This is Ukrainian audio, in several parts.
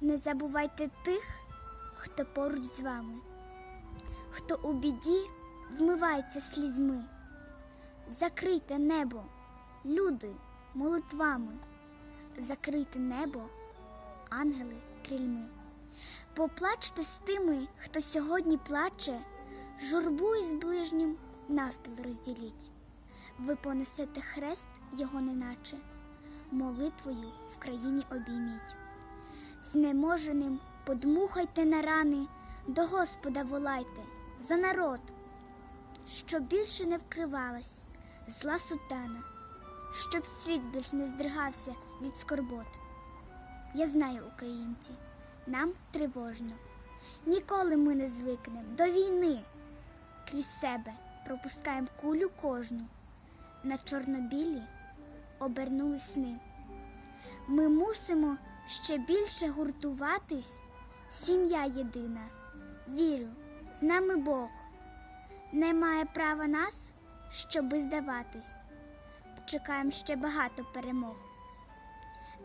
Не забувайте тих, хто поруч з вами, хто у біді вмивається слізьми. Закрийте небо, люди, молитвами, закрийте небо, ангели крильми. Поплачте з тими, хто сьогодні плаче, журбу із ближнім навпіл розділіть. Ви понесете хрест його неначе, молитвою в країні обійміть. Знеможеним подмухайте на рани, до Господа волайте за народ, щоб більше не вкривалась зла сутана, щоб світ більш не здригався від скорбот. Я знаю, українці, нам тривожно. Ніколи ми не звикнемо до війни. Крізь себе пропускаємо кулю кожну. На чорнобілі обернули сни. Ми мусимо ще більше гуртуватись, сім'я єдина. Вірю, з нами Бог. Немає права нас, щоби здаватись. Чекаємо ще багато перемог.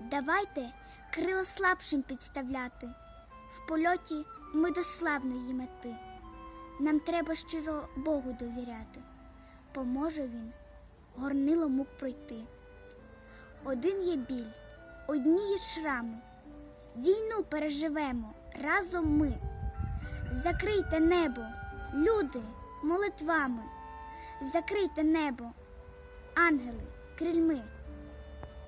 Давайте крила слабшим підставляти. В польоті ми до славної мети. Нам треба щиро Богу довіряти. Поможе він горнило мук пройти. Один є біль, одні шрами. Війну переживемо разом ми. Закрийте небо, люди, молитвами. Закрийте небо, ангели, крильми.